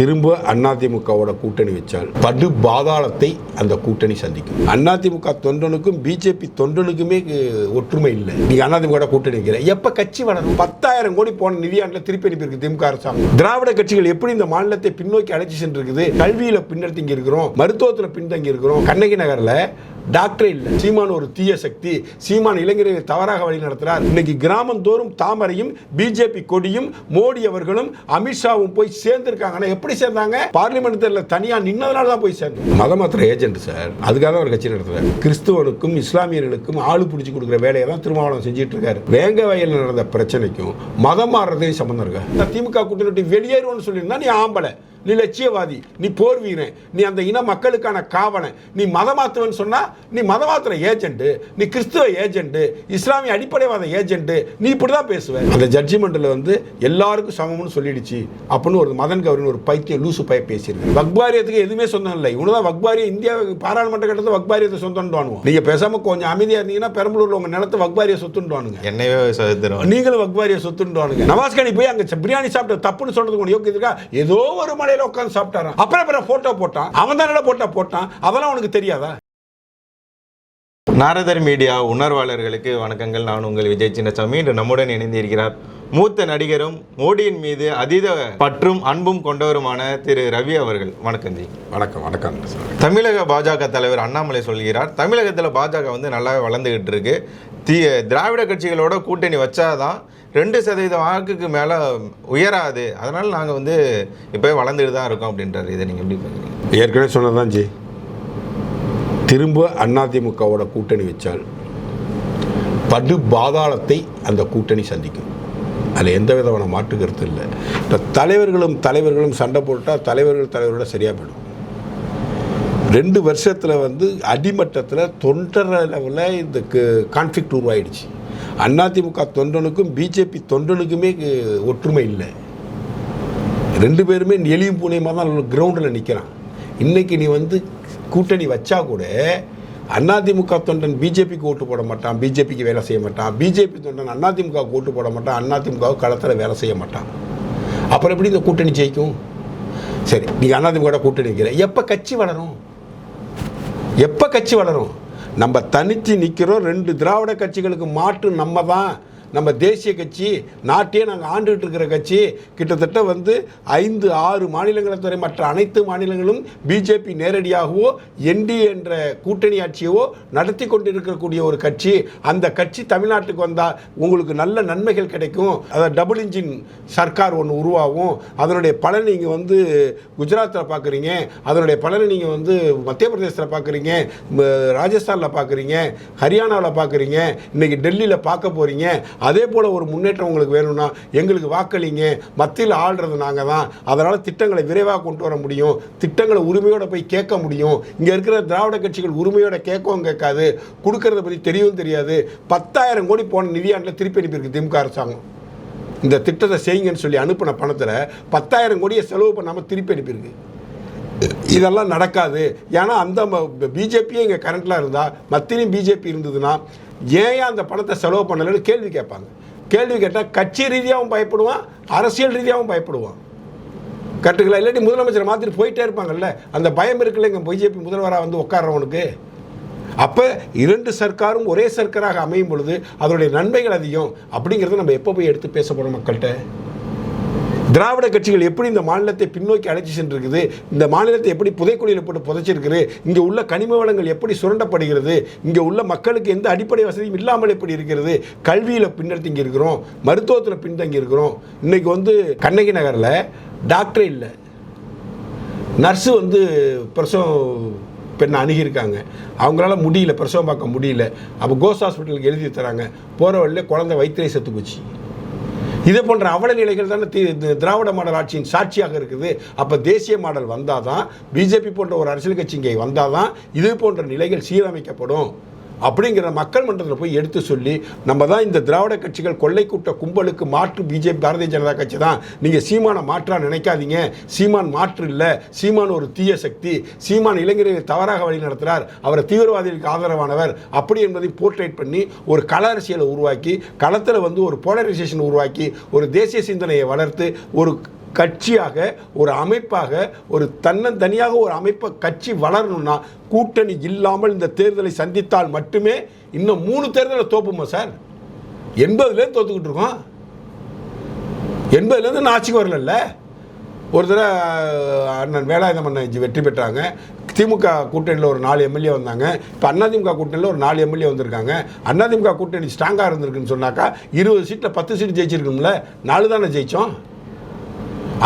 திரும்ப அதிமுகவோட கூட்டணி வச்சால் படு பாதாளத்தை அந்த கூட்டணி சந்திக்கும். அதிமுக தொண்டனுக்கும் பிஜேபி தொண்டனுக்குமே ஒற்றுமை இல்லை. நீங்க அதிமுக கூட்டணி வைக்கிற. எப்ப கட்சி வளரும்? பத்தாயிரம் கோடி போன நிதியாண்டுல திருப்பி அனுப்பியிருக்கு திமுக அரசாங்கம். திராவிட கட்சிகள் எப்படி இந்த மாநிலத்தை பின்னோக்கி அழைச்சி சென்றிருக்குது? கல்வியில பின்னர்த்தங்கி இருக்கிறோம். மருத்துவத்துல பின்தங்கி இருக்கிறோம். கண்ணகி நகர்ல டாக்டரே இல்ல. சீமான் ஒரு தீய சக்தி. சீமான் இளைஞர்களை தவறாக வழி நடத்துறார். இன்னைக்கு கிராமந்தோறும் தாமரையும் பிஜேபி கொடியும் மோடி அவர்களும் அமித்ஷாவும் போய் சேர்ந்திருக்காங்க எப்படி எப்படி சேர்ந்தாங்க? பார்லிமெண்ட் தேர்தலில் தனியா நின்னதுனால தான் போய் சேர்ந்தோம். மதமாத்திர ஏஜென்ட் சார் அதுக்காக தான் அவர் கட்சி நடத்துறாரு. கிறிஸ்துவனுக்கும் இஸ்லாமியர்களுக்கும் ஆளு பிடிச்சி கொடுக்குற வேலையை தான் திருமாவளவன் செஞ்சுட்டு இருக்காரு. வேங்க வயலில் நடந்த பிரச்சனைக்கும் மதம் மாறுறதையும் சம்பந்தம் இருக்கு? திமுக கூட்டணி விட்டு வெளியேறுவோம்னு சொல்லியிருந்தா நீ ஆம்பளை. நீ லட்சியவாதி நீ போர் வீரன் நீ அந்த இன மக்களுக்கான காவலன் நீ மதமாத்துவன் சொன்னா நீ மதமாத்துற ஏஜென்ட் நீ கிறிஸ்துவ ஏஜென்ட் இஸ்லாமிய அடிப்படைவாத ஏஜென்ட் நீ இப்படி தான் பேசுவ. அந்த ஜட்ஜிமெண்ட்ல வந்து எல்லாருக்கும் சமம்னு சொல்லிடுச்சு. அப்படின்னு ஒரு மதன் கௌரின் ஒரு பைத்தியம் லூசு பய பேசியிருக்கு வக்பாரியத்துக்கு எதுவுமே சொந்தம் இல்லை. இவனுதான் வக்பாரியம் இந்தியா பாராளுமன்ற கட்டத்தில் வக்பாரியத்தை சொந்தம்னு நீங்க பேசாம கொஞ்சம் அமைதியா இருந்தீங்கன்னா பெரம்பலூர்ல உங்க நிலத்தை வக்பாரிய சொத்துன்னு என்னையே நீங்களும் வக்பாரிய சொத்துன்றானுங்க. நவாஸ்கானி போய் அங்க பிரியாணி சாப்பிட்ட தப்புன்னு சொல்றதுக்கு உனக்கு யோக்கியம் இருக்கா ஏதோ ஒரு மலையில உட்கார்ந்து சாப்பிட்டாராம். அப்புறம் அப்புறம் போட்டோ போட்டான். அவன் தானே போட்டோ போட்டான்? அதெல்லாம் உனக்கு தெரியாதா? நாரதர் மீடியா உணர்வாளர்களுக்கு வணக்கங்கள். நான் உங்கள் விஜய் சின்னசாமி. இன்று நம்முடன் இணைந்திருக்கிறார் மூத்த நடிகரும் மோடியின் மீது அதீத பற்றும் அன்பும் கொண்டவருமான திரு ரவி அவர்கள். வணக்கம் ஜி. வணக்கம் வணக்கம். தமிழக பாஜக தலைவர் அண்ணாமலை சொல்கிறார். தமிழகத்தில் பாஜக வந்து நல்லாவே வளர்ந்துகிட்டு இருக்கு. தி திராவிட கட்சிகளோட கூட்டணி வச்சாதான் ரெண்டு சதவீத வாக்குக்கு மேலே உயராது. அதனால் நாங்கள் வந்து இப்போ வளர்ந்துட்டு தான் இருக்கோம் அப்படின்றாரு. இதை நீங்கள் எப்படி பார்க்குறீங்க? ஏற்கனவே சொன்னதான் ஜி. திரும்ப அதிமுகவோட கூட்டணி வச்சால் படு பாதாளத்தை அந்த கூட்டணி சந்திக்கும். அதில் எந்த விதமான மாற்று கருத்து இல்லை. இப்போ தலைவர்களும் தலைவர்களும் சண்டை போட்டால் தலைவர்கள் தலைவரோட சரியாக போயிடும். ரெண்டு வருஷத்தில் வந்து அடிமட்டத்தில் தொண்டர் லெவலில் இந்த கான்ஃப்ளிக்ட் உருவாயிடுச்சு. அதிமுக தொண்டனுக்கும் பிஜேபி தொண்டனுக்குமே ஒற்றுமை இல்லை. ரெண்டு பேருமே எலியும் பூனையுமா தான் கிரவுண்டில் நிற்கிறான் இன்றைக்கி நீ வந்து கூட்டணி வச்சா கூட அதிமுக தொண்டன் பிஜேபிக்கு ஓட்டு போட மாட்டான் பிஜேபிக்கு வேலை செய்ய மாட்டான். பிஜேபி தொண்டன் அதிமுகவுக்கு ஓட்டு போட மாட்டான் அதிமுகவுக்கு களத்தில் வேலை செய்ய மாட்டான். அப்புறம் எப்படி இந்த கூட்டணி ஜெயிக்கும்? சரி நீங்கள் அதிமுக கூட்டணி வைக்கிற. எப்போ கட்சி வளரும்? எப்போ கட்சி வளரும்? நம்ம தனித்து நிற்கிறோம் ரெண்டு திராவிட கட்சிகளுக்கு மாற்று நம்ம தான் நம்ம தேசிய கட்சி நாட்டையே நாங்கள் ஆண்டுகிட்டு இருக்கிற கட்சி கிட்டத்தட்ட வந்து ஐந்து ஆறு மாநிலங்களை துறை மற்ற அனைத்து மாநிலங்களும் பிஜேபி நேரடியாகவோ என்டிஏ என்ற கூட்டணி ஆட்சியவோ நடத்தி கொண்டிருக்கக்கூடிய ஒரு கட்சி. அந்த கட்சி தமிழ்நாட்டுக்கு வந்தால் உங்களுக்கு நல்ல நன்மைகள் கிடைக்கும். அதாவது டபுள் இன்ஜின் சர்க்கார் ஒன்று உருவாகும். அதனுடைய பலன் நீங்கள் வந்து குஜராத்தில் பார்க்குறீங்க அதனுடைய பலனை நீங்கள் வந்து மத்திய பிரதேசத்தில் பார்க்குறீங்க ராஜஸ்தானில் பார்க்குறீங்க ஹரியானாவில் பார்க்குறீங்க இன்னைக்கு டெல்லியில் பார்க்க போகிறீங்க அதே போல் ஒரு முன்னேற்றம் உங்களுக்கு வேணும்னா எங்களுக்கு வாக்களிங்க. மத்தியில் ஆள்றது நாங்கள் தான். அதனால் திட்டங்களை விரைவாக கொண்டு வர முடியும். திட்டங்களை உரிமையோடு போய் கேட்க முடியும். இங்கே இருக்கிற திராவிட கட்சிகள் உரிமையோட கேட்கவும் கேட்காது. கொடுக்கறத பற்றி தெரியவும் தெரியாது. பத்தாயிரம் கோடி போன நிதியாண்டில் திருப்பி அனுப்பியிருக்கு திமுக அரசாங்கம். இந்த திட்டத்தை செய்யுங்கன்னு சொல்லி அனுப்பின பணத்தில் பத்தாயிரம் கோடியை செலவு பண்ணாமல் திருப்பி அனுப்பியிருக்கு. இதெல்லாம் நடக்காது. ஏன்னா அந்த பிஜேபியே இங்கே கரண்ட்லாம் இருந்தால் மத்தியிலும் பிஜேபி இருந்ததுன்னா ஏன் அந்த பணத்தை செலவு பண்ணலைன்னு கேள்வி கேட்பாங்க. கேள்வி கேட்டால் கட்சி ரீதியாகவும் பயப்படுவான் அரசியல் ரீதியாகவும் பயப்படுவான். கட்டுங்களா இல்லாட்டி முதலமைச்சரை மாற்றிட்டு போயிட்டே இருப்பாங்கல்ல. அந்த பயம் இருக்குல்ல இங்கே பிஜேபி முதல்வராக வந்து உட்கார்றவனுக்கு. அப்போ இரண்டு சர்க்காரும் ஒரே சர்க்காராக அமையும் பொழுது அதனுடைய நன்மைகள் அதிகம். அப்படிங்கிறத நம்ம எப்போ போய் எடுத்து பேச போகிறோம் மக்கள்கிட்ட? திராவிட கட்சிகள் எப்படி இந்த மாநிலத்தை பின்னோக்கி அழைச்சி சென்றிருக்குது? இந்த மாநிலத்தை எப்படி புதைக்குழியில் போட்டு புதைச்சிருக்குது? இங்கே உள்ள கனிம வளங்கள் எப்படி சுரண்டப்படுகிறது? இங்கே உள்ள மக்களுக்கு எந்த அடிப்படை வசதியும் இல்லாமல் எப்படி இருக்கிறது? கல்வியில் பின்னர்த்தங்கி இருக்கிறோம். மருத்துவத்தில் பின்தங்கி இருக்கிறோம். இன்னைக்கு வந்து கண்ணகி நகரில் டாக்டரே இல்லை. நர்ஸு வந்து பிரசவம் பெண்ணை அணுகியிருக்காங்க. அவங்களால முடியல பிரசவம் பார்க்க முடியல. அப்போ கோஸ் ஹாஸ்பிட்டலுக்கு எழுதி தராங்க. போகிற வழியில குழந்தை வயிற்றுலேயே செத்து போச்சு. இதே போன்ற அவல நிலைகள் தானே திராவிட மாடல் ஆட்சியின் சாட்சியாக இருக்குது. அப்போ தேசிய மாடல் வந்தால் தான் பிஜேபி போன்ற ஒரு அரசியல் கட்சி இங்கே வந்தால் தான் இது போன்ற நிலைகள் சீரமைக்கப்படும். அப்படிங்கிற மக்கள் மன்றத்தில் போய் எடுத்து சொல்லி நம்ம தான் இந்த திராவிட கட்சிகள் கொள்ளை கூட்ட கும்பலுக்கு மாற்று பிஜேபி பாரதிய ஜனதா கட்சி தான். நீங்கள் சீமானை மாற்றாக நினைக்காதீங்க. சீமான் மாற்று இல்லை. சீமான் ஒரு தீய சக்தி. சீமான் இளைஞர்களை தவறாக வழி நடத்துகிறார் அவர் தீவிரவாதிகளுக்கு ஆதரவானவர். அப்படி என்பதை போர்ட்ரேட் பண்ணி ஒரு கள அரசியலை உருவாக்கி களத்தில் வந்து ஒரு போலரைசேஷன் உருவாக்கி ஒரு தேசிய சிந்தனையை வளர்த்து ஒரு கட்சியாக ஒரு அமைப்பாக ஒரு தன்னந்தனியாக ஒரு அமைப்பை கட்சி வளரணும்னா கூட்டணி இல்லாமல் இந்த தேர்தலை சந்தித்தால் மட்டுமே இன்னும் மூணு தேர்தலை தோப்புமா சார்? எண்பதுலேருந்து தோத்துக்கிட்டு இருக்கோம். எண்பதுலேருந்து நான் ஆட்சிக்கு வரல ஒரு தடவை அண்ணன் வேலாயுதம் அண்ணன் வெற்றி பெற்றாங்க. திமுக கூட்டணியில் ஒரு நாலு எம்எல்ஏ வந்தாங்க. இப்போ அதிமுக கூட்டணியில் ஒரு நாலு எம்எல்ஏ வந்திருக்காங்க. அதிமுக கூட்டணி ஸ்ட்ராங்காக இருந்திருக்குன்னு சொன்னாக்கா இருபது சீட்டில் பத்து சீட் ஜெயிச்சிருக்கோம்ல நாலு தானே ஜெயித்தோம்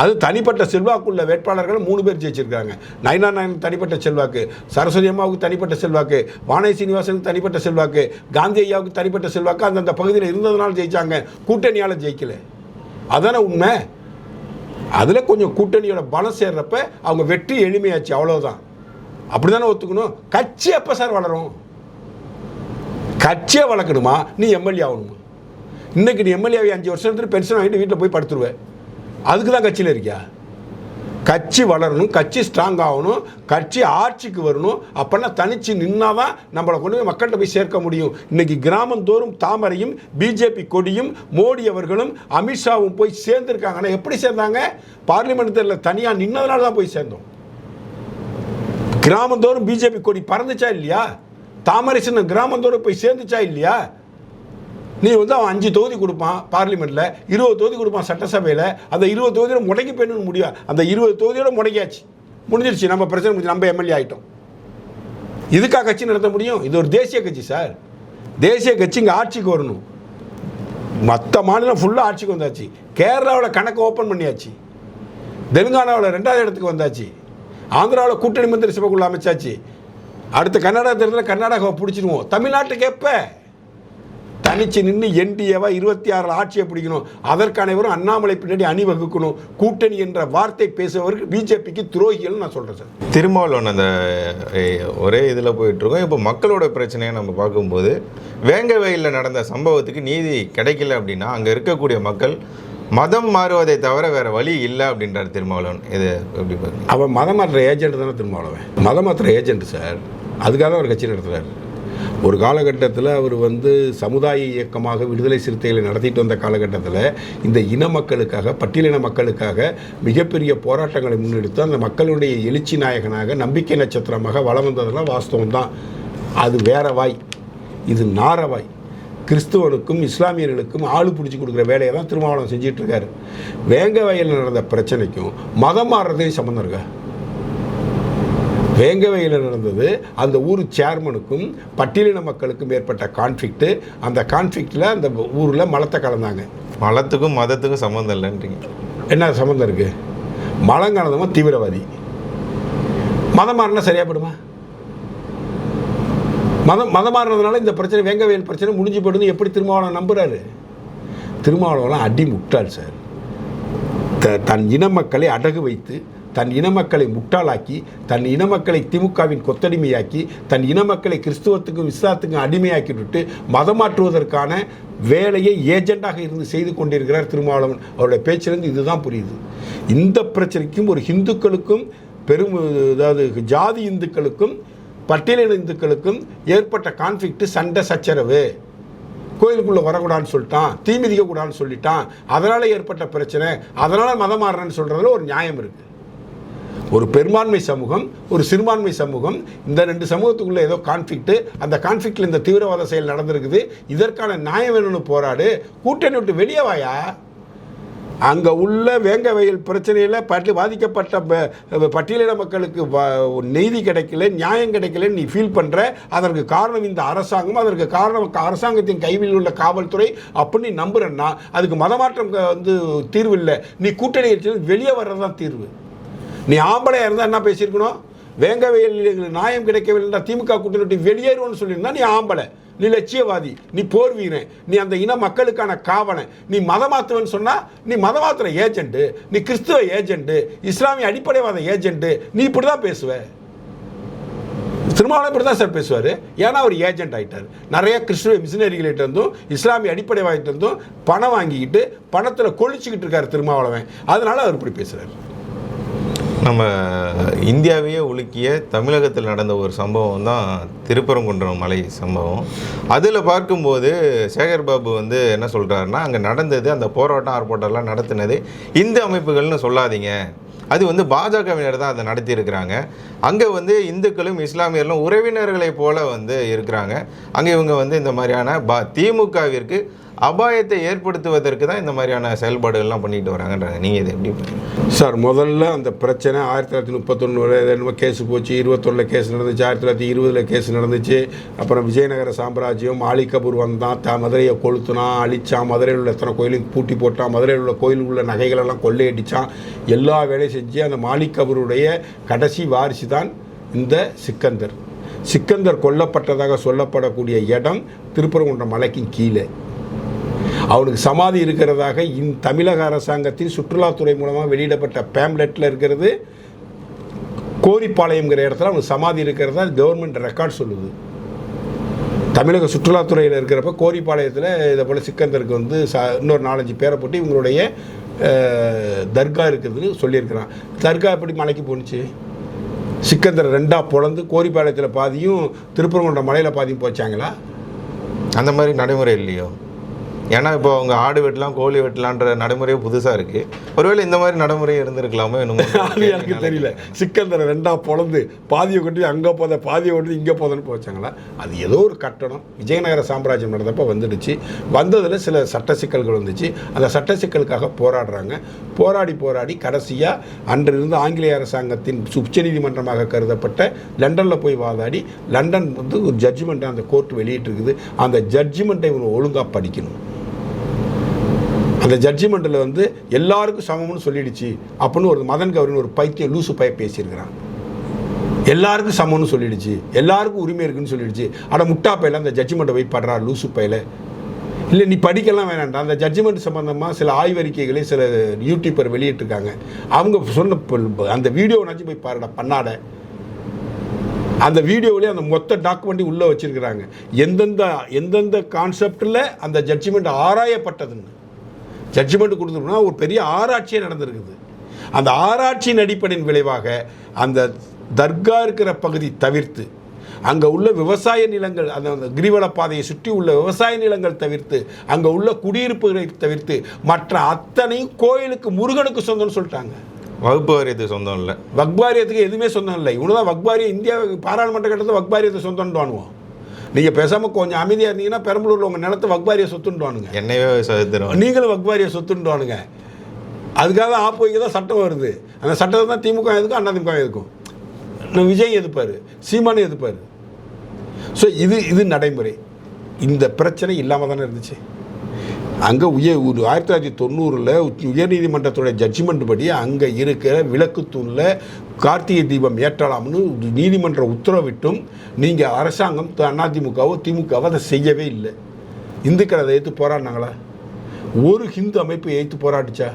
அது தனிப்பட்ட செல்வாக்குள்ள வேட்பாளர்கள் மூணு பேர் ஜெயிச்சிருக்காங்க. நயனா நாயன் தனிப்பட்ட செல்வாக்கு சரஸ்வதி அம்மாவுக்கு தனிப்பட்ட செல்வாக்கு வானை சீனிவாசனுக்கு தனிப்பட்ட செல்வாக்கு காந்தி ஐயாவுக்கு தனிப்பட்ட செல்வாக்கு அந்தந்த பகுதியில் இருந்ததுனால ஜெயிச்சாங்க. கூட்டணியால் ஜெயிக்கல. அதானே உண்மை? அதில் கொஞ்சம் கூட்டணியோட பலம் சேர்றப்ப அவங்க வெற்றி எளிமையாச்சு அவ்வளோதான் அப்படி தானே ஒத்துக்கணும்? கட்சி எப்போ சார் வளரும்? கட்சியை வளர்க்கணுமா? நீ எம்எல்ஏ ஆகணுமா? இன்னைக்கு நீ எம்எல்ஏ அஞ்சு வருஷம் எடுத்துட்டு பென்ஷன் வாங்கிட்டு வீட்டில் போய் படுத்துருவேன் அதுக்கு தான் கட்சியில் இருக்கியா? கட்சி வளரணும் கட்சி ஸ்ட்ராங் ஆகணும் கட்சி ஆட்சிக்கு வரணும். அப்போனா தனிச்சு நின்னாதான் நம்மளை கொண்டு போய் மக்கள்கிட்ட போய் சேர்க்க முடியும். இன்னைக்கு கிராமந்தோறும் தாமரையும் பிஜேபி கொடியும் மோடி அவர்களும் அமித்ஷாவும் போய் சேர்ந்துருக்காங்கன்னா எப்படி சேர்ந்தாங்க? பார்லிமெண்ட் தேர்தலில் தனியாக நின்னதுனால தான் போய் சேர்ந்தோம். கிராமந்தோறும் பிஜேபி கொடி பறந்துச்சா இல்லையா? தாமரை சின்ன கிராமந்தோறும் போய் சேர்ந்துச்சா இல்லையா? நீ வந்து அவன் அஞ்சு தொகுதி கொடுப்பான் பார்லிமெண்ட்டில் இருபது தொகுதி கொடுப்பான் சட்டசபையில் அந்த இருபது தொகுதியில் முடங்கி போயிடணும்னு முடியும் அந்த இருபது தொகுதியோட முடங்கியாச்சு. முடிஞ்சிருச்சு. நம்ம பிரச்சனை முடிஞ்சு நம்ம எம்எல்ஏ ஆகிட்டோம் இதுக்கா கட்சி நடத்த முடியும்? இது ஒரு தேசிய கட்சி சார். தேசிய கட்சி இங்கே ஆட்சிக்கு வரணும். மற்ற மாநிலம் ஃபுல்லாக ஆட்சிக்கு வந்தாச்சு. கேரளாவில் கணக்கு ஓப்பன் பண்ணியாச்சு. தெலுங்கானாவில் ரெண்டாவது இடத்துக்கு வந்தாச்சு. ஆந்திராவில் கூட்டணி மந்திரி சபைக்குள்ள அமைச்சாச்சு. அடுத்த கர்நாடகா தேர்தலில் கர்நாடகாவை பிடிச்சிடுவோம். தமிழ்நாட்டுக்கு எப்போ? தனிச்சு நின்று என்டிஏவா இருபத்தி ஆறில் ஆட்சியை பிடிக்கணும். அதற்கு அனைவரும் அண்ணாமலை பின்னாடி அணிவகுக்கணும் கூட்டணி என்ற வார்த்தை பேசுபவர்கள் பிஜேபிக்கு துரோகிகள் நான் சொல்கிறேன் சார். திருமாவளவன் அந்த ஒரே இதில் போயிட்டுருக்கோம். இப்போ மக்களோட பிரச்சனையை நம்ம பார்க்கும்போது வேங்க வயலில் நடந்த சம்பவத்துக்கு நீதி கிடைக்கல அப்படின்னா அங்கே இருக்கக்கூடிய மக்கள் மதம் மாறுவதை தவிர வேற வழி இல்லை அப்படின்றார் திருமாவளவன். இது எப்படி அவன் மதம் மாற்ற ஏஜென்ட் தானே திருமாவளவன். மதம் மாற்ற ஏஜென்ட் சார். அதுக்காக தான் அவர் கட்சி நடத்துகிறார் ஒரு காலகட்டத்தில் அவர் வந்து சமுதாய இயக்கமாக விடுதலை சிறுத்தைகளை நடத்திட்டு வந்த காலகட்டத்தில் இந்த இன மக்களுக்காக பட்டியலின மக்களுக்காக மிகப்பெரிய போராட்டங்களை முன்னெடுத்து அந்த மக்களுடைய எழுச்சி நாயகனாக நம்பிக்கை நட்சத்திரமாக வளம் வந்ததெல்லாம் வாஸ்தவம் தான். அது வேற வாய். இது நாரவாய் கிறிஸ்துவனுக்கும் இஸ்லாமியர்களுக்கும் ஆளு பிடிச்சி கொடுக்குற வேலையை தான் திருமாவளவன் செஞ்சிட்ருக்காரு வேங்க வயலில் நடந்த பிரச்சனைக்கும் மதம் மாறுறதையும் சம்மந்தம் இருக்கா வேங்கவையில் நடந்தது. அந்த ஊர் சேர்மனுக்கும் பட்டியலின மக்களுக்கும் ஏற்பட்ட கான்ஃப்ளிக்ட்டு அந்த கான்ஃப்ளிக்டில் அந்த ஊரில் மலத்தை கலந்தாங்க. மலத்துக்கும் மதத்துக்கும் சம்மந்தம் இல்லைன்றீங்க. என்ன சம்மந்தம் இருக்குது மலம் கலந்தவன் தீவிரவாதி. மதம் மாறினா சரியாப்படுமா மதம் மதம் மாறினதுனால இந்த பிரச்சனை வேங்கவேல் பிரச்சனை முடிஞ்சு போயிடுன்னு எப்படி திருமாவளவன் நம்புறாரு? திருமாவளவன்லாம் அடி முட்டாள் சார். த- தன் இன மக்களை அடகு வைத்து தன் இன மக்களை முட்டாளாக்கி தன் இன மக்களை திமுகவின் கொத்தடிமையாக்கி தன் இன மக்களை கிறிஸ்துவத்துக்கும் இஸ்லாத்துக்கும் அடிமையாக்கி விட்டு மதம் மாற்றுவதற்கான வேலையை ஏஜெண்டாக இருந்து செய்து கொண்டிருக்கிறார் திருமாவளவன். அவருடைய பேச்சிலிருந்து இதுதான் புரியுது. இந்த பிரச்சனைக்கும் ஒரு ஹிந்துக்களுக்கும் பெரும் அதாவது ஜாதி இந்துக்களுக்கும் பட்டியலின இந்துக்களுக்கும் ஏற்பட்ட கான்ஃப்ளிக்ட் சண்டை சச்சரவு. கோயிலுக்குள்ளே வரக்கூடாதுன்னு சொல்லிட்டான் தீ மிதிக்கக்கூடாதுன்னு சொல்லிட்டான். அதனால் ஏற்பட்ட பிரச்சனை அதனால் மதம் மாறுறேன்னு சொல்கிறதுல ஒரு நியாயம் இருக்குது ஒரு பெரும்பான்மை சமூகம் ஒரு சிறுபான்மை சமூகம் இந்த ரெண்டு சமூகத்துக்குள்ளே ஏதோ கான்ஃப்ளிக்ட்டு அந்த கான்ஃப்ளிக்டில் இந்த தீவிரவாத செயல் நடந்திருக்குது இதற்கான நியாயம் வேணும்னு போராடு கூட்டணி விட்டு வெளியே வாயா? அங்கே உள்ள வேங்க வயல் பிரச்சனையில் பட்டி பாதிக்கப்பட்ட ப- பட்டியலின மக்களுக்கு வ- நீதி கிடைக்கல நியாயம் கிடைக்கலன்னு நீ ஃபீல் பண்ணுற அதற்கு காரணம் இந்த அரசாங்கம் அதற்கு காரணம் அரசாங்கத்தின் கைவில் உள்ள காவல்துறை அப்படின்னு நீ நம்புறேன்னா அதுக்கு மதமாற்றம் க- வந்து தீர்வு இல்லை நீ கூட்டணி வெளியே வர்றது தான் தீர்வு. நீ ஆம்பளையாக இருந்தால் என்ன பேசியிருக்கணும்? வேங்க வயலில் எங்களுக்கு நியாயம் கிடைக்கவில்லை திமுக கூட்டணி வெளியேறுவோன்னு சொல்லியிருந்தா நீ ஆம்பளை. நீ லட்சியவாதி நீ போர் வீரன் நீ அந்த இன மக்களுக்கான காவலன் நீ மதமாத்துவன்னு சொன்னால் நீ மதமாத்துற ஏஜெண்ட்டு நீ கிறிஸ்துவ ஏஜென்ட்டு இஸ்லாமிய அடிப்படைவாத ஏஜென்ட்டு நீ இப்படி தான் பேசுவ. திருமாவளம் இப்படி தான் சார் பேசுவார். ஏன்னா அவர் ஏஜென்ட் ஆகிட்டார் நிறைய கிறிஸ்துவ மிஷினரிகள்கிட்ட இருந்தும் இஸ்லாமிய அடிப்படைவாதத்திட்ட இருந்தும் பணம் வாங்கிக்கிட்டு பணத்தில் கொளிச்சுக்கிட்டு இருக்கார் திருமாவளவன். அதனால அவர் இப்படி பேசுகிறார் நம்ம இந்தியாவையே உலுக்கிய தமிழகத்தில் நடந்த ஒரு சம்பவம் தான் திருப்பரங்குன்றம் மலை சம்பவம். அதில் பார்க்கும்போது சேகர் பாபு வந்து என்ன சொல்கிறாருன்னா அங்கே நடந்தது அந்த போராட்டம் ஆர்ப்பாட்டம்லாம் நடத்தினது இந்து அமைப்புகள்னு சொல்லாதீங்க. அது வந்து பாஜகவினர் தான் அதை நடத்தியிருக்கிறாங்க. அங்கே வந்து இந்துக்களும் இஸ்லாமியர்களும் உறவினர்களைப் போல வந்து இருக்கிறாங்க. அங்கே இவங்க வந்து இந்த மாதிரியான பா திமுகவிற்கு அபாயத்தை ஏற்படுத்துவதற்கு தான் இந்த மாதிரியான செயல்பாடுகள்லாம் பண்ணிட்டு வராங்கன்றாங்க. நீங்கள் இது எப்படி சார் முதல்ல அந்த பிரச்சனை ஆயிரத்தி தொள்ளாயிரத்தி முப்பத்தொன்று என்னமோ கேஸ் போச்சு இருபத்தொன்னில் கேஸ் நடந்துச்சு ஆயிரத்தி தொள்ளாயிரத்தி இருபதில் கேஸ் நடந்துச்சு அப்புறம் விஜயநகர சாம்ராஜ்யம் மாலிக் கபூர் வந்தான் த மதுரையை கொளுத்துனான் அழிச்சான் மதுரையில் உள்ள எத்தனை கோயிலுக்கு பூட்டி போட்டான் மதுரையில் உள்ள கோயில் உள்ள நகைகளெல்லாம் கொள்ளையடிச்சான். எல்லா வேலையும் செஞ்சு அந்த மாலிக் கபூருடைய கடைசி வாரிசு தான் இந்த சிக்கந்தர். சிக்கந்தர் கொல்லப்பட்டதாக சொல்லப்படக்கூடிய இடம் திருப்பரங்குன்ற மலைக்கு கீழே. அவனுக்கு சமாதி இருக்கிறதாக இந் தமிழக அரசாங்கத்தின் சுற்றுலாத்துறை மூலமாக வெளியிடப்பட்ட பேம்லெட்டில் இருக்கிறது. கோரிப்பாளையம்ங்கிற இடத்துல அவனுக்கு சமாதி இருக்கிறதா கவர்மெண்ட் ரெக்கார்ட் சொல்லுது. தமிழக சுற்றுலாத்துறையில் இருக்கிறப்ப கோரிப்பாளையத்தில் இதை போல் சிக்கந்தருக்கு வந்து ச இன்னொரு நாலஞ்சு பேரை போட்டு இவங்களுடைய தர்கா இருக்குதுன்னு சொல்லியிருக்கிறான். தர்கா எப்படி மலைக்கு போணுச்சு? சிக்கந்தர் ரெண்டாக பொழந்து கோரிப்பாளையத்தில் பாதியும் திருப்பரங்குன்ற மலையில் பாதியும் போச்சாங்களா? அந்த மாதிரி நடைமுறை இல்லையோ? ஏன்னா இப்போ அவங்க ஆடு வெட்டலாம் கோழி வெட்டலான்ற நடைமுறையே புதுசாக இருக்குது ஒருவேளை இந்த மாதிரி நடைமுறை இருந்திருக்கலாமோ என்னமோ அது எனக்கு தெரியல. சிக்கந்தரை ரெண்டாக பொழந்து பாதியை கொண்டு அங்கே போத பாதியை கொண்டு இங்கே போதன்னு போச்சாங்களா? அது ஏதோ ஒரு கட்டணம். விஜயநகர சாம்ராஜ்யம் நடந்தப்போ வந்துடுச்சு. வந்ததில் சில சட்ட சிக்கல்கள் வந்துச்சு. அந்த சட்ட சிக்கலுக்காக போராடுறாங்க. போராடி போராடி கடைசியாக அன்றிருந்து ஆங்கிலேய அரசாங்கத்தின் உச்சநீதிமன்றமாக கருதப்பட்ட லண்டனில் போய் வாதாடி லண்டன் வந்து ஒரு ஜட்ஜ்மெண்ட்டை அந்த கோர்ட் வெளியிட்டிருக்குது. அந்த ஜட்ஜ்மெண்ட்டை இவங்க ஒழுங்காக படிக்கணும். அந்த ஜட்ஜ்மெண்ட்டில் வந்து எல்லாருக்கும் சமம்னு சொல்லிடுச்சு அப்படின்னு ஒரு மதன் கௌரின்னு ஒரு பைத்தியம் லூசு பய பேசியிருக்கிறான். எல்லாருக்கும் சமம்னு சொல்லிடுச்சு. எல்லாருக்கும் உரிமை இருக்குன்னு சொல்லிடுச்சு. ஆனால் முட்டா பையில அந்த ஜட்ஜ்மெண்ட்டை போய் படுறா லூசு பையில. இல்லை நீ படிக்கலாம் வேணாண்டா அந்த ஜட்ஜ்மெண்ட் சம்மந்தமாக சில ஆய்வறிக்கைகளை சில யூடியூப்பர் வெளியிட்டிருக்காங்க. அவங்க சொன்ன அந்த வீடியோனாச்சும் போய் பாருடா பண்ணாட அந்த வீடியோவிலே அந்த மொத்த டாக்குமெண்ட்டையும் உள்ளே வச்சுருக்கிறாங்க. எந்தெந்த எந்தெந்த கான்செப்டில் அந்த ஜட்ஜ்மெண்ட் ஆராயப்பட்டதுன்னு. ஜட்ஜ்மெண்ட் கொடுத்துருக்கோம்னா ஒரு பெரிய ஆராய்ச்சியே நடந்திருக்குது. அந்த ஆராய்ச்சியின் அடிப்படையின் விளைவாக அந்த தர்கா இருக்கிற பகுதி தவிர்த்து அங்கே உள்ள விவசாய நிலங்கள் அந்த அந்த கிரிவல பாதையை சுற்றி உள்ள விவசாய நிலங்கள் தவிர்த்து அங்கே உள்ள குடியிருப்புகளை தவிர்த்து மற்ற அத்தனையும் கோயிலுக்கு முருகனுக்கு சொந்தம்னு சொல்லிட்டாங்க. வகுப்பு வாரியத்துக்கு சொந்தம் இல்லை. வக்பாரியத்துக்கு எதுவுமே சொந்தம் இல்லை. இவனு தான் வக்பாரியம் இந்தியா பாராளுமன்ற கட்டத்தில் வக்பாரியத்தை சொந்தம்னு வாங்குவோம் நீங்கள் பேசாமல் கொஞ்சம் அமைதியாக இருந்தீங்கன்னா பெரம்பலூரில் உங்கள் நிலத்தை வக்பாரிய சொத்துன்னுவானுங்க. என்னையவே சதுரம் நீங்களும் வக்பாரிய சொத்துன்னுவானுங்க. அதுக்காக தான் ஆப்போய்க்கு தான் சட்டம் வருது. அந்த சட்டத்தை தான் திமுக எதுக்கும் அண்ணா திமுக எதுக்கும்? நான் விஜய் எதிர்ப்பார் சீமானு எதிர்ப்பார் ஸோ இது இது நடைமுறை. இந்த பிரச்சனை இல்லாமல் தானே இருந்துச்சு. அங்கே உயர் ஒரு ஆயிரத்தி தொள்ளாயிரத்தி தொண்ணூறில் உயர்நீதிமன்றத்துடைய ஜட்ஜ்மெண்ட் படி அங்கே இருக்கிற விளக்குத்தூணில் கார்த்திகை தீபம் ஏற்றலாம்னு நீதிமன்றம் உத்தரவிட்டும். நீங்கள் அரசாங்கம் த- அதிமுகவோ திமுகவோ அதை செய்யவே இல்லை. இந்துக்கள் அதை ஏற்று போராடினாங்களா? ஒரு ஹிந்து அமைப்பு ஏற்று போராடிச்சா?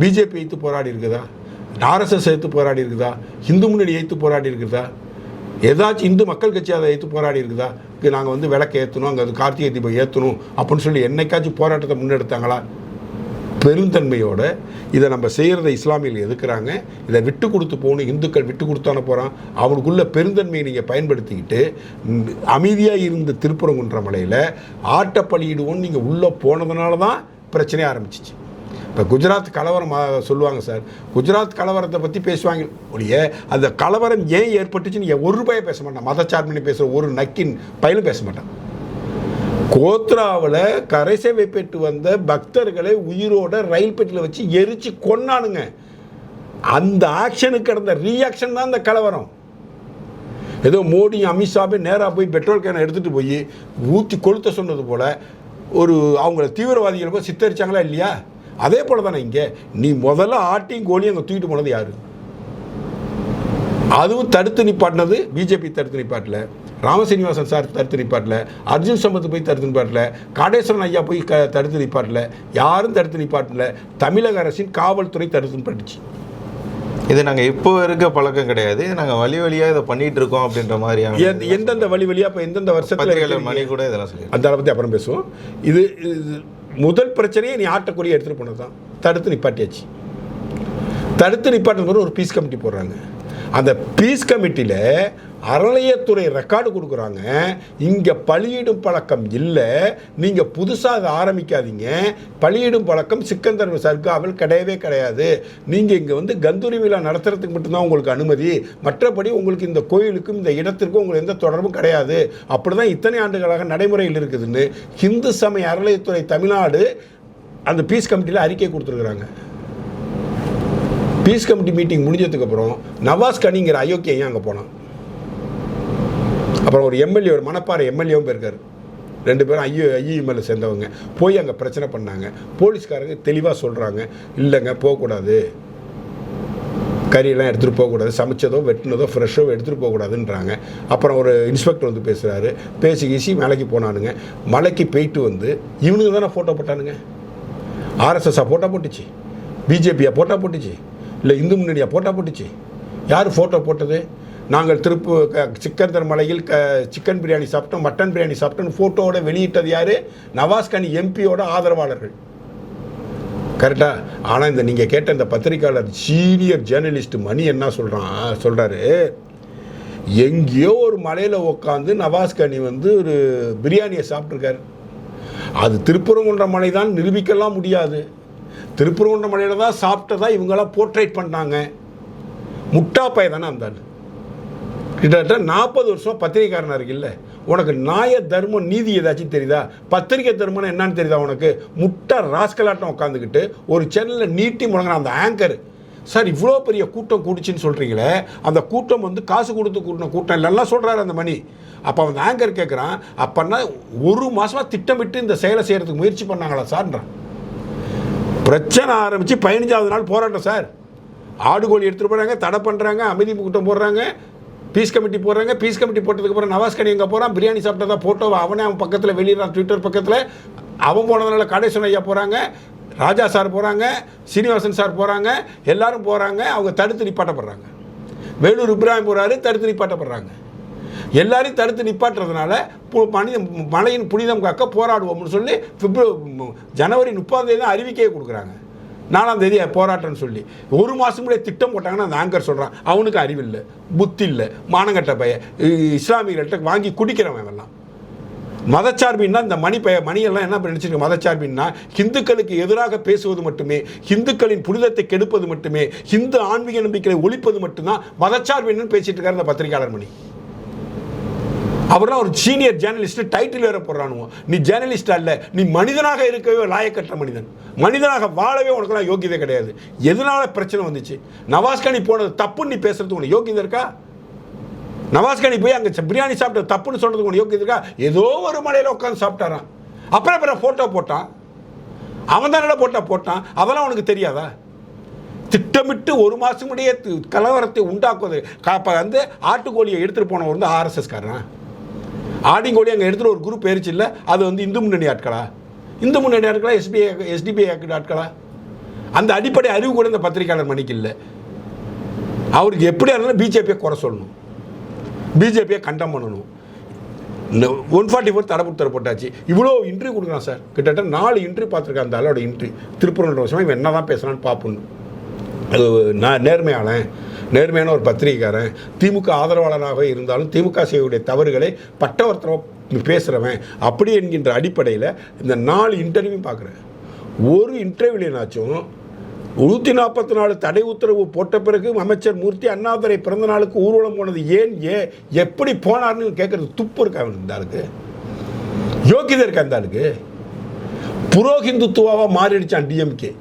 பிஜேபி எதிர்த்து போராடி இருக்குதா? ஆர்எஸ்எஸ் எதிர்த்து போராடி இருக்குதா? ஹிந்து முன்னணி எதிர்த்து போராடி இருக்குதா? ஏதாச்சும் இந்து மக்கள் கட்சி அதை ஏற்று போராடி இருக்குதா? நாங்கள் வந்து விளக்கு ஏற்றணும் அங்கே அது கார்த்திகை தீபம் ஏற்றணும் அப்படின்னு சொல்லி என்னைக்காச்சும் போராட்டத்தை முன்னெடுத்தாங்களா? பெருந்தன்மையோடு இதை நம்ம செய்கிறத இஸ்லாமியில் எதுக்குறாங்க? இதை விட்டு கொடுத்து போகணும் இந்துக்கள் விட்டு கொடுத்தான போகிறான் அவனுக்குள்ள பெருந்தன்மையை நீங்கள் பயன்படுத்திக்கிட்டு அமைதியாக இருந்த திருப்பரங்குன்ற மலையில் ஆட்டப்பலியிடுவோன்னு நீங்கள் உள்ளே போனதுனால தான் பிரச்சனையே ஆரம்பிச்சிச்சு. இப்போ குஜராத் கலவரம் சொல்லுவாங்க சார். குஜராத் கலவரத்தை பற்றி பேசுவாங்க. ஒழிய அந்த கலவரம் ஏன் ஏற்பட்டுச்சுன்னு ஒரு ரூபாயை பேச மாட்டான். மதச்சார்பினை பேசுகிற ஒரு நக்கின் பயிலும் பேச மாட்டான். கோத்ராவில் கரை சேவை பெற்று வந்த பக்தர்களை உயிரோட ரயில் பெட்டியில் வச்சு எரிச்சு கொன்னானுங்க. அந்த ஆக்ஷனுக்கு கிடந்த ரியாக்ஷன் தான் அந்த கலவரம். ஏதோ மோடி அமித்ஷாவே நேராக போய் பெட்ரோல் கேனை எடுத்துகிட்டு போய் ஊற்றி கொளுத்த சொன்னது போல் ஒரு அவங்கள தீவிரவாதிகளை போய் சித்தரிச்சாங்களா இல்லையா? அதே போல் தானே இங்கே. நீ முதல்ல ஆட்டியும் கோழியும் அங்கே தூக்கிட்டு போனது யாரு? அதுவும் தடுத்து நிப்பாட்டினது பிஜேபி தடுத்து நிப்பாட்டல. ராமசீனிவாசன் சார் தடுத்து நிப்பாட்டல. அர்ஜுன் சம்பத் போய் தடுத்து நிப்பாட்டல. காடேஸ்வரன் ஐயா போய் க தடுத்து நிப்பாட்டல. யாரும் தடுத்து நிப்பாட்டல. தமிழக அரசின் காவல்துறை தடுத்து நிப்பாட்டுச்சு. இது நாங்கள் இப்போ இருக்க பழக்கம் கிடையாது. நாங்கள் வழி வழியாக இதை பண்ணிட்டு இருக்கோம் அப்படின்ற மாதிரியான எந்த- எந்தெந்த வழி வழியா இப்போ எந்தெந்த வருஷத்தில் மணி கூட இதெல்லாம் சொல்லி அந்த பற்றி அப்புறம் பேசுவோம். இது முதல் பிரச்சனையை நீ ஆட்டக்குடியை எடுத்துகிட்டு போனது தான் தடுத்து நிப்பாட்டியாச்சு. தடுத்து நிப்பாட்டுறது ஒரு பீஸ் கமிட்டி போடுறாங்க. அந்த பீஸ் கமிட்டியில் அறநிலையத்துறை ரெக்கார்டு கொடுக்குறாங்க. இங்கே பழியிடும் பழக்கம் இல்லை. நீங்கள் புதுசாக அதை ஆரம்பிக்காதீங்க. பழியிடும் பழக்கம் சிக்கந்தர் சர்காவில் கிடையவே கிடையாது. நீங்கள் இங்கே வந்து கந்தூரி விழா நடத்துறதுக்கு மட்டும்தான் உங்களுக்கு அனுமதி. மற்றபடி உங்களுக்கு இந்த கோயிலுக்கும் இந்த இடத்திற்கும் உங்களுக்கு எந்த தொடர்பும் கிடையாது. அப்படி தான் இத்தனை ஆண்டுகளாக நடைமுறையில் இருக்குதுன்னு ஹிந்து சமய அறநிலையத்துறை தமிழ்நாடு அந்த பீஸ் கமிட்டியில் அறிக்கை கொடுத்துருக்குறாங்க. பீஸ் கமிட்டி மீட்டிங் முடிஞ்சதுக்கப்புறம் நவாஸ் கனிங்கிற அயோக்கியம் அங்கே போனான்? அப்புறம் ஒரு எம்எல்ஏ ஒரு மணப்பாறை எம்எல்ஏவும் போயிருக்காரு. ரெண்டு பேரும் ஐயோ ஐஇஎம்எல்ல சேர்ந்தவங்க. போய் அங்கே பிரச்சனை பண்ணாங்க. போலீஸ்காரங்க தெளிவாக சொல்கிறாங்க இல்லைங்க போகக்கூடாது. கறியெல்லாம் எடுத்துகிட்டு போகக்கூடாது. சமைச்சதோ வெட்டினதோ ஃப்ரெஷ்ஷோ எடுத்துகிட்டு போகக்கூடாதுன்றாங்க. அப்புறம் ஒரு இன்ஸ்பெக்டர் வந்து பேசுகிறாரு பேசி கீசி மலைக்கு போனானுங்க. மலைக்கு போயிட்டு வந்து இவனுங்க தானே ஃபோட்டோ போட்டானுங்க? ஆர்எஸ்எஸ்ஸாக ஃபோட்டோ போட்டுச்சு? பிஜேபியாக ஃபோட்டோ போட்டுச்சு? இல்லை இந்து முன்னணியாக ஃபோட்டோ போட்டுச்சு? யார் ஃபோட்டோ போட்டது? நாங்கள் திருப்பு க- சிக்கந்தர் மலையில் க சிக்கன் பிரியாணி சாப்பிட்டோம் மட்டன் பிரியாணி சாப்பிட்டோம்னு ஃபோட்டோவோட வெளியிட்டது யார்? நவாஸ்கனி எம்பியோட ஆதரவாளர்கள். கரெக்டா ஆனால் இந்த நீங்கள் கேட்ட இந்த பத்திரிக்கையாளர் சீனியர் ஜேர்னலிஸ்ட் மணி என்ன சொல்கிறான் சொல்கிறாரு எங்கேயோ ஒரு மலையில் உட்காந்து நவாஸ்கனி வந்து ஒரு பிரியாணியை சாப்பிட்ருக்காரு அது திருப்பரங்குன்ற மலை தான் நிரூபிக்கலாம் முடியாது. திருப்பரங்குன்ற மலையில் தான் சாப்பிட்டதா இவங்களாம் போர்ட்ரேட் பண்ணாங்க. முட்டா தானே அந்த கிட்டத்தட்ட நாற்பது வருஷம் பத்திரிகைக்காரனா இருக்குல்ல உனக்கு நாய தர்மம் நீதி ஏதாச்சும் தெரியுதா? பத்திரிகை தர்மம்னா என்னன்னு தெரியுதா உனக்கு? முட்டை ராஸ்கலாட்டம் உட்காந்துக்கிட்டு ஒரு சேனலில் நீட்டி முழங்கின அந்த ஆங்கர் சார் இவ்வளோ பெரிய கூட்டம் கூடிச்சுன்னு சொல்கிறீங்களே அந்த கூட்டம் வந்து காசு கொடுத்து கூட்டின கூட்டம் இல்லைலாம் சொல்கிறாரு அந்த மணி. அப்போ அந்த ஆங்கர் கேட்குறான் அப்போன்னா ஒரு மாதமாக திட்டமிட்டு இந்த செயலை செய்கிறதுக்கு முயற்சி பண்ணாங்களா சார்ன்றான். பிரச்சனை ஆரம்பித்து பதினஞ்சாவது நாள் போராட்டம் சார். ஆடு கோழி எடுத்துகிட்டு போகிறாங்க தடை பண்ணுறாங்க அமைதி கூட்டம் போடுறாங்க பீஸ் கமிட்டி போடுறாங்க பீஸ் கமிட்டி போட்டதுக்கப்புறம் நவாஸ்கனி எங்கே போகிறான் பிரியாணி சாப்பிட்டதா ஃபோட்டோவை அவனே அவன் பக்கத்தில் வெளியிடறான் ட்விட்டர் பக்கத்தில். அவன் போனதுனால கணேசன் ஐயா போகிறாங்க ராஜா சார் போகிறாங்க சீனிவாசன் சார் போகிறாங்க எல்லாரும் போகிறாங்க அவங்க தடுத்து நிப்பாட்டப்படுறாங்க. வேலூர் இப்ராஹிம் போகிறாரு தடுத்து நிப்பாட்டப்படுறாங்க. எல்லாரையும் தடுத்து நிப்பாட்டுறதுனால பு- மனித மலையின் புனிதம் காக்க போராடுவோம்னு சொல்லி பிப்ரவரி ஜனவரி முப்பதாம் தேதி தான் அறிவிக்கையே கொடுக்குறாங்க. நாலாம் தேதி போராட்டம்னு சொல்லி. ஒரு மாதம் கூட திட்டம் போட்டாங்கன்னா அந்த ஆங்கர் சொல்கிறான் அவனுக்கு அறிவில்லை புத்தி இல்லை மானங்கட்ட பைய இஸ்லாமியர்கள்ட்ட வாங்கி குடிக்கிறவன் எல்லாம் மதச்சார்பின்னா இந்த மணி பய மணியெல்லாம் என்ன நினச்சிருக்கு மதச்சார்பின்னா ஹிந்துக்களுக்கு எதிராக பேசுவது மட்டுமே ஹிந்துக்களின் புனிதத்தை கெடுப்பது மட்டுமே ஹிந்து ஆன்மீக நம்பிக்கையை ஒழிப்பது மட்டும்தான் மதச்சார்பின்னு பேசிட்டு இருக்காரு இந்த பத்திரிகையாளர் மணி. அவர்லாம் ஒரு சீனியர் ஜேர்னலிஸ்ட் டைட்டில் வேற போடுறானுவோ. நீ ஜேர்னலிஸ்ட் அல்ல நீ மனிதனாக இருக்கவே லாயக்கற்ற மனிதன். மனிதனாக வாழவே உனக்குலாம் யோகியதை கிடையாது. எதனால பிரச்சனை வந்துச்சு? நவாஸ்கானி போனது தப்புன்னு நீ பேசுறது உனக்கு யோகியதை இருக்கா? நவாஸ்கானி போய் அங்கே பிரியாணி சாப்பிட்ட தப்புன்னு சொல்றது உனக்கு யோகியதை இருக்கா? ஏதோ ஒரு மலையில் உட்காந்து சாப்பிட்டாரான் அப்புறம் அப்புறம் ஃபோட்டோ போட்டான். அவன் தானே போட்டா போட்டான்? அதெல்லாம் உனக்கு தெரியாதா? திட்டமிட்டு ஒரு மாதம் முடியே கலவரத்தை உண்டாக்குவது. அப்போ வந்து ஆட்டுக்கோழியை எடுத்துகிட்டு போனவர் வந்து ஆர்எஸ்எஸ்காரன் ஆடிங்கோடி அங்கே எடுத்துகிட்டு ஒரு குரூப் ஏறிச்சு இல்லை அது வந்து இந்து முன்னணி ஆட்களா? இந்து முன்னணி ஆட்களா எஸ்பிஐ எஸ்டிபிஐ ஆட்களா? அந்த அடிப்படை அறிவு கூட இந்த பத்திரிகையாளர் மணிக்கு இல்லை. அவருக்கு எப்படியா இருந்தாலும் பிஜேபியை குறை சொல்லணும். பிஜேபியை கண்டம் பண்ணணும். ஒன் ஃபார்ட்டி ஃபோர் தடை உத்தரவு போட்டாச்சு. இவ்வளோ இன்ட்ரி கொடுக்குறான் சார் கிட்டத்தட்ட நாலு இன்ட்ரி பார்த்துருக்கேன் அந்த ஆளோட இன்ட்ரி திருப்பூர் வருஷமாக இவன் என்ன தான் பேசுகிறான்னு பார்ப்போன்னு அது நான் நேர்மையாளன். நேர்மையான ஒரு பத்திரிகைக்காரன் திமுக ஆதரவாளராக இருந்தாலும் திமுக செய்யக்கூடிய தவறுகளை பட்டவர்த்தமாக பேசுகிறவன் அப்படி என்கின்ற அடிப்படையில் இந்த நாலு இன்டர்வியூ பார்க்குறேன் ஒரு இன்டர்வியூனாச்சும் நூற்றி நாற்பத்தி நாலு தடை உத்தரவு போட்ட பிறகு அமைச்சர் மூர்த்தி அண்ணாதுரை பிறந்த நாளுக்கு ஊர்வலம் போனது ஏன் ஏ எப்படி போனார்னு கேட்குறது துப்பு இருக்கா அவனுக்கு இந்த ஆளுக்கு? யோகிதை இருக்கா ஆளுக்கு? புரோஹிந்துத்துவாவாக மாறிடுச்சான் டிஎம்கே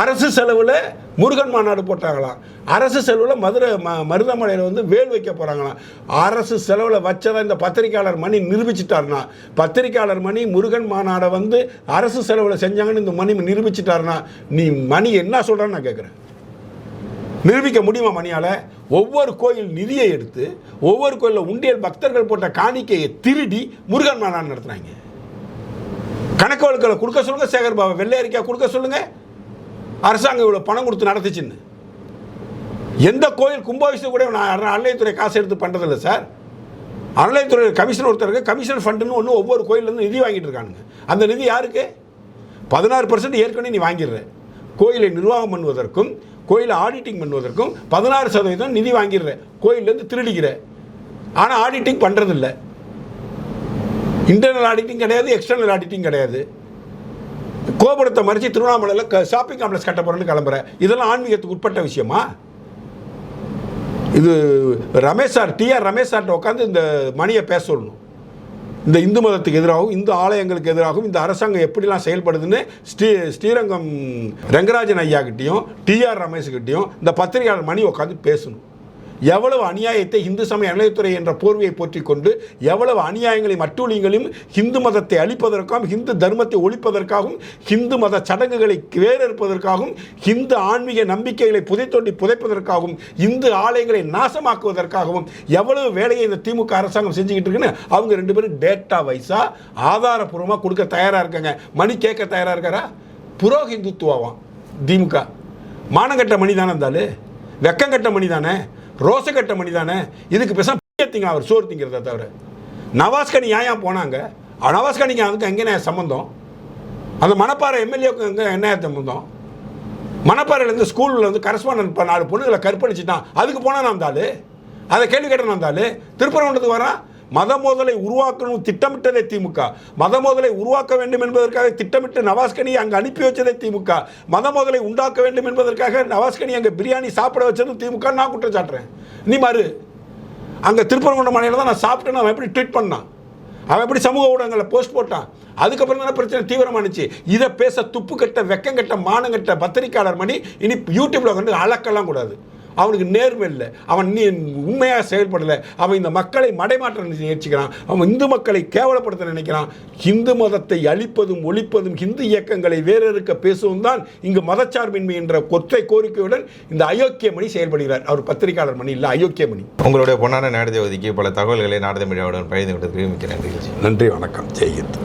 அரசு செலவில் முருகன் மாநாடு போட்டாங்களாம். அரசு செலவில் மதுரை ம மருதமலையில் வந்து வேல் வைக்க போகிறாங்களாம் அரசு செலவில் வச்சதை இந்த பத்திரிக்கையாளர் மணி நிரூபிச்சிட்டாருனா பத்திரிக்கையாளர் மணி முருகன் மாநாடை வந்து அரசு செலவில் செஞ்சாங்கன்னு இந்த மணி நிரூபிச்சிட்டாருனா நீ மணி என்ன சொல்கிறான்னு நான் கேட்குறேன் நிரூபிக்க முடியுமா மணியால்? ஒவ்வொரு கோயில் நிதியை எடுத்து ஒவ்வொரு கோயிலில் உண்டியல் பக்தர்கள் போட்ட காணிக்கையை திருடி முருகன் மாநாடு நடத்துனாங்க. கணக்கு வழக்கில் கொடுக்க சொல்லுங்கள் சேகர் பாபா வெள்ளை அறிக்கை கொடுக்க சொல்லுங்கள் அரசாங்கம் இவ்வளோ பணம் கொடுத்து நடத்துச்சுன்னு. எந்த கோயில் கும்பாபிஷேகம் கூட நான் அறநிலையத்துறை காசு எடுத்து பண்ணுறதில்ல சார். அறநிலையத்துறை கமிஷன் ஒருத்தருக்கு கமிஷன் ஃபண்டுன்னு ஒன்று ஒவ்வொரு கோயிலேருந்து நிதி வாங்கிட்டு இருக்கானுங்க. அந்த நிதி யாருக்கு? பதினாறு பர்சன்ட் ஏற்கனவே நீ வாங்கிடுற. கோயிலை நிர்வாகம் பண்ணுவதற்கும் கோயிலை ஆடிட்டிங் பண்ணுவதற்கும் பதினாறு சதவீதம் நிதி வாங்கிடுற. கோயிலேருந்து திருடிக்கிற. ஆனால் ஆடிட்டிங் பண்ணுறதில்ல இன்டர்னல் ஆடிட்டிங் கிடையாது எக்ஸ்டர்னல் ஆடிட்டிங் கிடையாது. கோபுரத்தை மறைச்சி திருவண்ணாமலையில் க ஷாப்பிங் காம்ப்ளெக்ஸ் கட்ட போகிறேன்னு கிளம்புற. இதெல்லாம் ஆன்மீகத்துக்கு உட்பட்ட விஷயமா? இது ரமேஷ் சார் டிஆர் ரமேஷ் சார்கிட்ட உட்காந்து இந்த மணியை பேச சொல்லணும். இந்த இந்து மதத்துக்கு எதிராகவும் இந்து ஆலயங்களுக்கு எதிராகவும் இந்த அரசாங்கம் எப்படிலாம் செயல்படுதுன்னு ஸ்ரீ ஸ்ரீரங்கம் ரங்கராஜன் ஐயா கிட்டேயும் டிஆர் ரமேஷ்கிட்டையும் இந்த பத்திரிகையாளர் மணி உட்காந்து பேசணும். எவ்வளவு அநியாயத்தை இந்து சமய அறநிலையத்துறை என்ற போர்வையை போற்றிக்கொண்டு எவ்வளவு அநியாயங்களையும் அட்டூழியங்களையும் ஹிந்து மதத்தை அழிப்பதற்காகவும் ஹிந்து தர்மத்தை ஒழிப்பதற்காகவும் ஹிந்து மத சடங்குகளை வேறறுப்பதற்காகவும் ஹிந்து ஆன்மீக நம்பிக்கைகளை புதைத்தோண்டி புதைப்பதற்காகவும் இந்து ஆலயங்களை நாசமாக்குவதற்காகவும் எவ்வளவு வேலையை இந்த திமுக அரசாங்கம் செஞ்சுக்கிட்டு இருக்குன்னு அவங்க ரெண்டு பேரும் டேட்டா வைஸாக ஆதாரப்பூர்வமாக கொடுக்க தயாராக இருக்காங்க. மணி கேட்க தயாராக இருக்காரா? புரோஹிந்துத்துவம் திமுக. மானங்கட்ட மணி தானே இருந்தாலும் வெக்கங்கட்ட மணி தானே? ரோசக்கட்ட மணி தானே இதுக்கு பேச திங்க அவர் சோறு திங்கிறத தவிர. நவாஸ்கனி ஏன் ஏன் போனாங்க? நவாஸ்கனிக்கு அதுக்கு எங்கே சம்மந்தம் அந்த மணப்பாறை எம்எல்ஏவுக்கு எங்கே என்ன சம்மந்தம் மணப்பாறையிலேருந்து ஸ்கூலில் வந்து கரஸ்பாண்டன்ட் இப்போ நாலு பொண்ணுகளை கற்பழிச்சிட்டான். அதுக்கு போனால் நான் ஆளு? அதை கேள்வி கேட்டேன் அந்த ஆளு? திருப்பரங்குன்றத்துக்கு வரான்? மத மோதலை உருவாக்கணும் திட்டமிட்டதே திமுக. மத மோதலை உருவாக்க வேண்டும் என்பதற்காக திட்டமிட்டு நவாஸ்கனியை அங்கே அனுப்பி வச்சதே திமுக. மத மோதலை உண்டாக்க வேண்டும் என்பதற்காக நவாஸ்கனி அங்கே பிரியாணி சாப்பிட வச்சதும் திமுக. நான் குற்றம் சாட்டுறேன் நீ மாறு. அங்கே திருப்பரங்குன்றம் மாநிலம் தான் நான் சாப்பிட்டேன்னு அவன் எப்படி ட்வீட் பண்ணான்? அவன் எப்படி சமூக ஊடகங்களில் போஸ்ட் போட்டான்? அதுக்கப்புறம் தானே பிரச்சனை தீவிரமானுச்சு. இதை பேச துப்பு கட்ட வெக்கங்கட்ட மானங்கட்ட பத்திரிக்கையாளர் மணி இனி யூடியூப்ல வந்து அளக்கலாம் கூடாது. அவனுக்கு நேர்மை இல்லை. அவன் நீ உண்மையாக செயல்படலை. அவன் இந்த மக்களை மடைமாற்ற முயற்சிக்கிறான் அவன் இந்து மக்களை கேவலப்படுத்த நினைக்கிறான். இந்து மதத்தை அழிப்பதும் ஒழிப்பதும் இந்து இயக்கங்களை வேறறுக்க பேசுவதும் தான் இங்கு மதச்சார்பின்மை என்ற கொற்றை கோரிக்கையுடன் இந்த அயோக்கிய மணி செயல்படுகிறார். அவர் பத்திரிகையாளர் மணி இல்லை அயோக்கிய மணி. உங்களுடைய பொன்னான நேரத்தை ஒதுக்கி பல தகவல்களை நாடக மீடியாவுடன் பகிர்ந்து கொண்டதற்கு மிக்க நன்றி நன்றி வணக்கம். ஜெயஹிந்த்